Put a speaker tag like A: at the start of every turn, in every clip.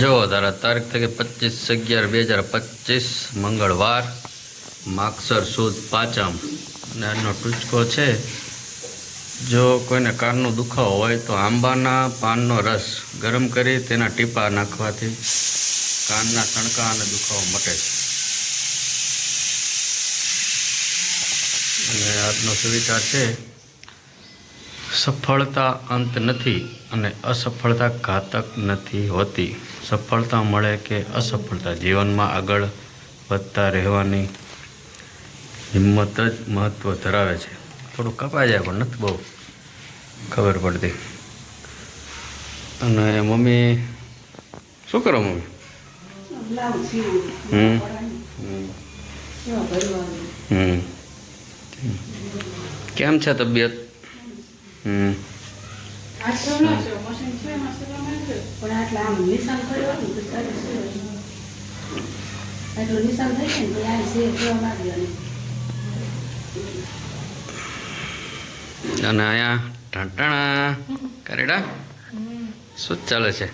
A: જો તારા તારીખ થઈ ગઈ પચીસ અગિયાર બે હજાર પચીસ મંગળવાર માગસર સુદ પાંચમ. અને આનો ટૂચકો છે, જો કોઈને કાનનો દુખાવો હોય તો આંબાના પાનનો રસ ગરમ કરી તેના ટીપા નાખવાથી કાનના સણકા અને દુખાવો મટે છે. અને આજનો સુવિચાર છે, સફળતા અંત નથી અને અસફળતા ઘાતક નથી હોતી. સફળતા મળે કે અસફળતા? જીવનમાં આગળ વધતા રહેવાની હિંમત જ મહત્ત્વ ધરાવે છે. થોડું કપાઈ જાય પણ નથી બહુ ખબર પડતી. અને મમ્મી, શું કરો મમ્મી. હમ.
B: હમ.
A: કેમ છે તબિયત? હમ.
B: પણ આટલા આમ નિશાન કરવાનું તો સારું સીવાય. આટલું નિશાન થઈ જાય ને તો આ કરવા માંડ્યો
A: અને અહીંયા ઢાંટાણા કરેડા? શું ચાલે છે?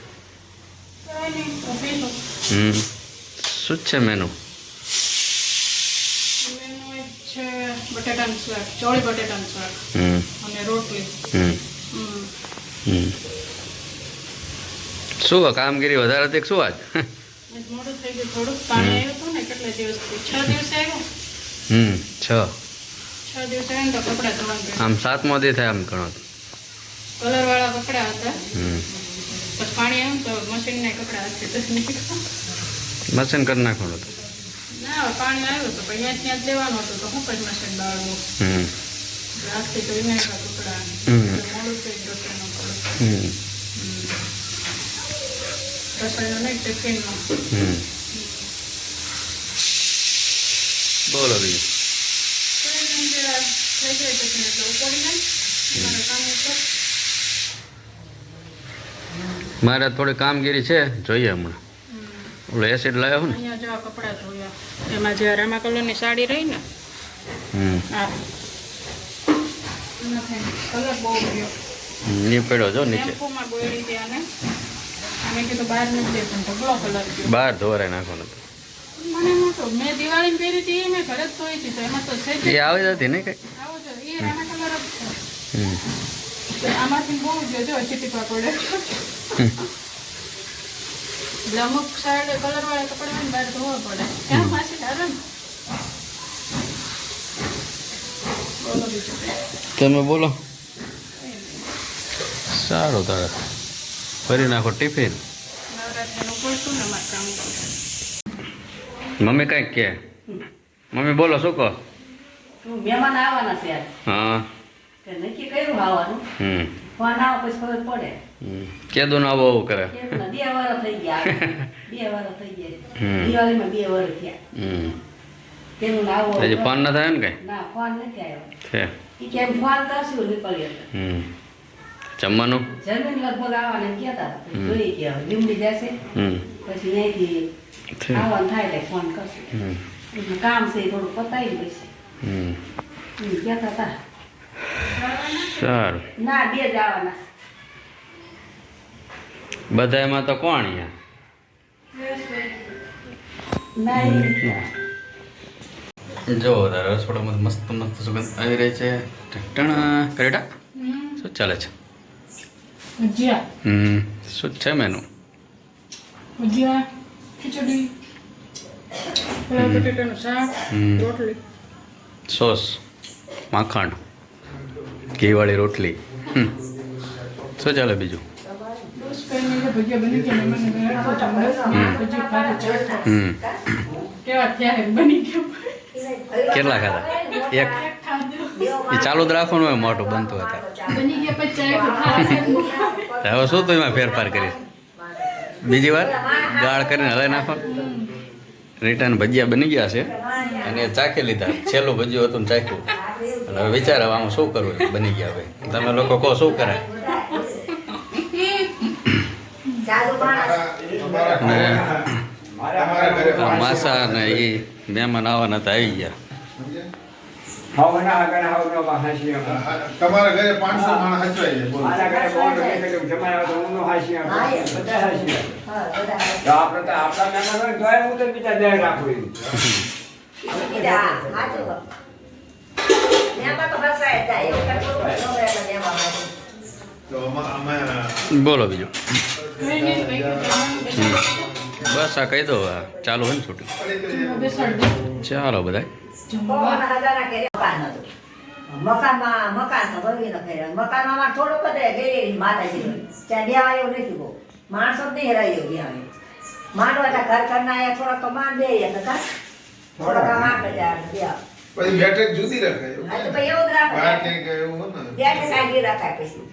A: હમ. શું છે મેનુ
C: બટેટાનું શાક ચોળી બટેટાનું શાક
A: હમ.
C: અને રોટલી.
A: હમ. શું કામગીરી વધારે હતી શું આજ?
C: ને
A: હમ છ.
C: ને
A: આમ સાતમો દી થાય આમ ઘણો તો.
C: કલર વાળા કપડાં હતા. પાણી આવ્યું તો કપડાં હાથથી તો
A: મશીન કરી નાખવાનું હતું?
C: ના પાણી આવ્યું તો પછી ત્યાં ત્યાં લેવાનું હતું તો હું પછી મશીન બાળવું?
A: હમ.
C: તો વિનાયકા કપડાં. મોડું થઈ ગયું
A: બોલો
C: મારે
A: થોડી કામગીરી છે જોઈએ હમણાં. ઓલો એસિડ લાવ્યો ને?
C: અહીંયા જો કપડા ધોયા. એમાં જે રામા કલરની સાડી રહી ને
A: હમ.
C: કલર બહુ ગયો
A: ની પડ્યો જો નીચે.
C: બહાર
A: ધોરાઈ નાખવાનું હતું
C: એ
A: આવી જતી ને કઈ?
C: આમાંથી બહુ જો જો ચીટીપા પડે એટલે અમુક સાઈડ કલર વાળા કપડા બહાર ધોવા પડે. ક્યાં પાછી ને?
A: તમે બોલો. સારું તારે ભરી નાખો ટિફિન. મમ્મી કંઈક કે? મમ્મી બોલો શું કહો?
B: મહેમાન આવવાના છે
A: હા.
B: નક્કી કર્યું આવવાનું.
A: હમ.
B: ફોન આવે પછી ખબર પડે.
A: કેદું આવો આવું કરે.
B: બે વાર થઈ ગયા બે વાર થઈ ગયા.
A: હમ.
B: દિવાળીમાં બે વાર થયા. તેનું આવો.
A: હજી ફોન ના થાય ને કઈ?
B: ના ફોન નથી આવ્યો.
A: છે.
B: કેમ ફોન કરશું નીકળ્યો
A: હમ. જમવાનું?
B: જમીન લગભગ આવવાને કહેતા જોઈ. કે લીમડી જશે પછી
A: અહીંથી
B: આવવાનું થાય એટલે ફોન કરશે. કામ છે થોડું પતાવી પછી. કહેતા હતા.
A: સારું.
B: ના બે જ આવવાના
A: બધાયમાં તો કોણ જો રસોડામાં મસ્ત મસ્ત સુગંધ આવી રહી છે. ટણા કરેટા શું ચાલે છે?
C: ભજીયા.
A: હમ. શું છે મેનુ
C: ભજીયા ખીચડી બટેટાનું શાક રોટલી.
A: સોસ માખણ ઘીવાળી રોટલી. હમ. શું ચાલે બીજું? કેટલા ખાધા? એક. એ ચાલુ જ રાખવાનું હોય મોટું બનતું હતા. હવે શું તું એમાં ફેરફાર કરીશ? બીજી વાર? ગાળ કરીને હલાઈ નાખો. રિટર્ન ભજીયા બની ગયા છે. અને ચાખી લીધા. છેલ્લું ભજીયું હતું ચાખ્યું. અને હવે વિચાર હવે આમાં શું કરવું? બની ગયા હવે. તમે લોકો કહો, શું કરાય? ને માસા ને એ મહેમાન આવવાના હતા, આવી ગયા.
D: હવના આગળ હવનો હાસી
E: આ- આ- તમારા ઘરે પાંચસો માણસ હચવાય છે બોલો.
D: મારા ઘરે બહુ તો હું હાસી બધા હાસી તો આપણે તો આપણા મહેમાન હોય હું તો બીજા રાખું એમ.
A: બોલો બીજું. બસ આ કહી દો આ ચાલુ હોય ને છૂટું. ચાલો બધા
F: મકાનમાં મકાન તો ભરવી ન મકાનમાં અમારે થોડુંક જ ગયેલી માતાજી. ત્યાં બેવા એવું નથી બહુ. માણસો જ નહીં હરાયું માંડવા હતા ઘર કરના આયા થોડોક તો માંડ હતા. થોડોક માંડ જ આ
E: પછી બેઠક જુદી રખાય
F: એવું જ રાખે.
E: બહાર ક્યાંક એવું હોય ને?
F: ત્યાં કાંઈ રખાય પછી.